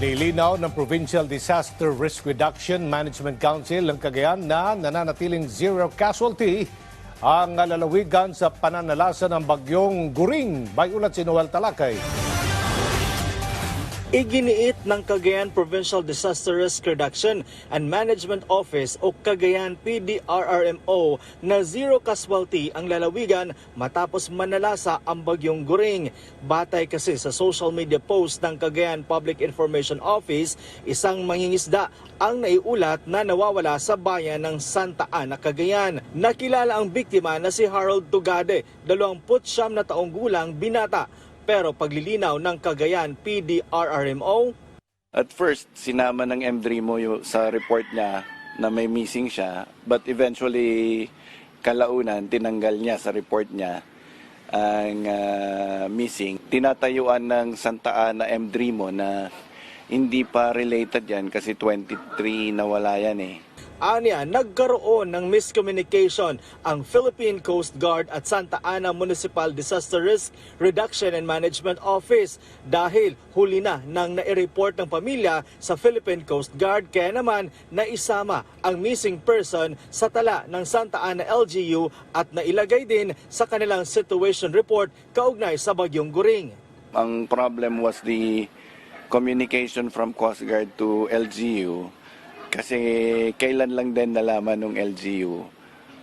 Nilinaw ng Provincial Disaster Risk Reduction Management Council ng Cagayan na nananatiling zero casualty ang lalawigan sa pananalasa ng bagyong Guring. May ulat si Noel Talakay. Iginiit ng Cagayan Provincial Disaster Risk Reduction and Management Office o Cagayan PDRRMO na zero casualty ang lalawigan matapos manalasa ang bagyong Guring. Batay kasi sa social media post ng Cagayan Public Information Office, isang mangingisda ang naiulat na nawawala sa bayan ng Santa Ana, Cagayan. Nakilala ang biktima na si Harold Tugade, 29 na taong gulang binata pero paglilinaw ng Cagayan PDRRMO, At first, sinama ng M-Drimo yung, sa report niya na may missing siya. But eventually, kalaunan, tinanggal niya sa report niya ang ah, missing. Tinatayuan ng Santa Ana M-Drimo na hindi pa related yan kasi 23 nawala yan eh. Anya, nagkaroon ng miscommunication ang Philippine Coast Guard at Santa Ana Municipal Disaster Risk Reduction and Management Office dahil huli na nang nai-report ng pamilya sa Philippine Coast Guard kaya naman naisama ang missing person sa tala ng Santa Ana LGU at nailagay din sa kanilang situation report kaugnay sa Bagyong Guring. Ang problem was the communication from Coast Guard to LGU kasi kailan lang din nalaman ng LGU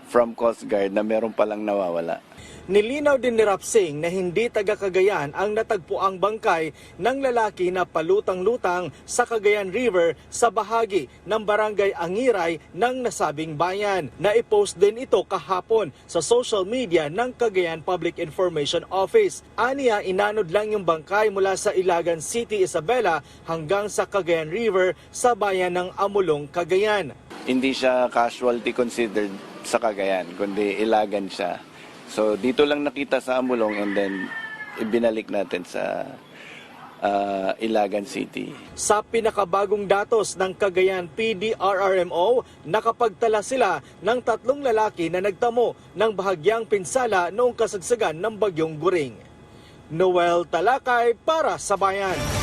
from Coast Guard na meron palang nawawala. Nilinaw din ni Rapsing na hindi taga Cagayan ang natagpuang bangkay ng lalaki na palutang-lutang sa Cagayan River sa bahagi ng barangay Angiray ng nasabing bayan. Naipost din ito kahapon sa social media ng Cagayan Public Information Office. Aniya, inanod lang yung bangkay mula sa Ilagan City, Isabela hanggang sa Cagayan River sa bayan ng Amulong, Cagayan. Hindi siya casualty considered sa Cagayan, kundi ilagan siya. So dito lang nakita sa Amulong and then ibinalik natin sa ah, Ilagan City. Sa pinakabagong datos ng Cagayan PDRRMO, nakapagtala sila ng tatlong lalaki na nagtamo ng bahagyang pinsala noong kasagsagan ng bagyong Guring. Noel Talakay para sa Bayan.